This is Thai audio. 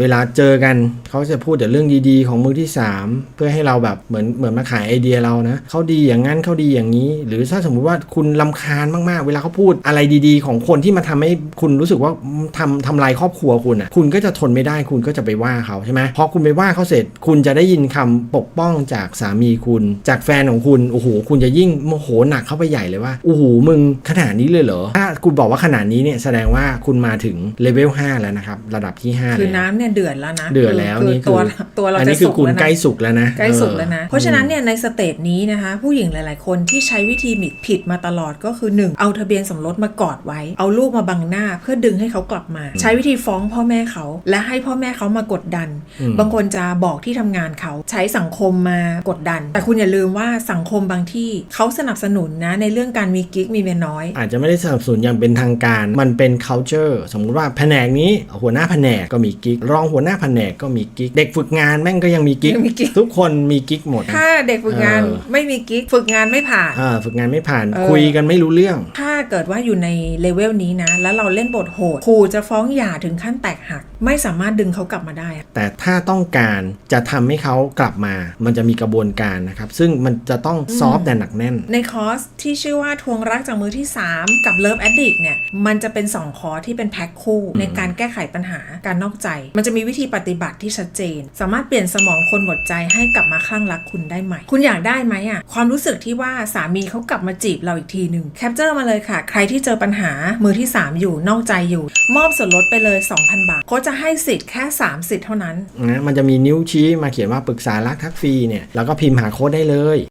เวลาเจอกันเขาจะพูดแต่เรื่องดีๆ ของมือที่สามเพื่อให้เราแบบเหมือนเหมือนมาขายไอเดียเรานะเขาดีอย่างนั้นเขาดีอย่างนี้ หรือถ้าสมมุติว่าคุณลำคาญมากๆ เวลาเขาพูดอะไรดีๆ ของคนที่มาทำให้คุณรู้สึกว่าทำทำลายครอบครัวคุณอะคุณก็จะทนไม่ได้คุณก็จะไปว่าเขาใช่ไหมพอคุณไปว่าเขาเสร็จคุณจะได้ยินคำปกป้องจากสามีคุณ จากแฟนของคุณโอ้โหคุณจะยิ่งโมโหหนักเข้าไปใหญ่เลยว่าโอ้โหมึงขนาดนี้เลยเหรอถ้า คุณบอกว่าขนาดนี้เนี่ยแสดงว่าคุณมาถึงเลเวล5แล้วนะครับ ระดับที่5คือแล้วน้ำเนี่ยเดือดแล้วนะเดือดแล้วคือนี่คืตัวอตัวเราอันจะนี้คืสุอกคุณแล้วใกล้นะสุกแล้วนะใกล้สุกออแล้วนะ เพราะฉะนั้นเนี่ยในสเตจนี้นะคะ ผู้หญิงหลาย ๆ คนที่ใช้วิธีมิดผิดมาตลอดก็คือ 1 เอาทะเบียนสมรสมากอดไว้ เอาลูกมาบังหน้าเพื่อดึงให้เขากลับมา ใช้วิธีฟ้องพ่อแม่เขา และให้พ่อแม่เขามากดดันอืมบางคนจะบอกที่ทำงานเขาใช้สังคมมากดดัน แต่คุณอย่าลืมว่าสังคมบางที่เขาสนับสนุนนะในเรื่องการมีกิ๊กมีเมียน้อย อาจจะไม่ได้สนับสนุนอย่างเป็นทางการ มันเป็น culture สมมุติว่าแผนกนี้หัวหน้าแผนกก็มีกิ๊กรองหัวหน้าแผนกก็มีกิ๊กเด็กฝึกงานแม่งก็ยังมีกิ๊กยังมีกิ๊กทุกคนมีกิ๊กหมดนะถ้าเด็กฝึกงานเออไม่มีกิ๊กฝึกงานไม่ผ่านอ่าฝึกงานไม่ผ่านเออคุยกันไม่รู้เรื่องถ้า เกิดว่าอยู่ในเลเวลนี้นะ แล้วเราเล่นบทโหดขู่จะฟ้องหย่าถึงขั้นแตกหัก ไม่สามารถดึงเขากลับมาได้อะแต่ถ้าต้องการจะทำให้เขากลับมา มันจะมีกระบวนการนะครับ ซึ่งมันจะต้องซอฟต์แต่หนักแน่น ในคอร์สที่ชื่อว่าทวงรักจากมือที่ 3 กับ Love Addict เนี่ย มันจะเป็น 2 คอร์สที่เป็นแพ็คคู่ ในการแก้ไขปัญหาการนอกใจ มันจะมีวิธีปฏิบัติที่ชัดเจน สามารถเปลี่ยนสมองคนหมดใจให้กลับมาคลั่งรักคุณได้ไหมคุณอยากได้ไหมอะความรู้สึกที่ว่าสามีเขากลับมาจีบเราอีกทีหนึ่งแคปเจอร์มาเลยค่ะ ใครที่เจอปัญหามือที่ 3 อยู่นอกใจอยู่ มอบส่วนลดไปเลย 2,000 บาทเขาจะให้สิทธิ์แค่ 3 สิทธิ์เท่านั้นนะมันจะมีนิ้วชี้มาเขียนว่าปรึกษารักทักฟรีเนี่ยแล้วก็พิมพ์หาโค้ดได้เลย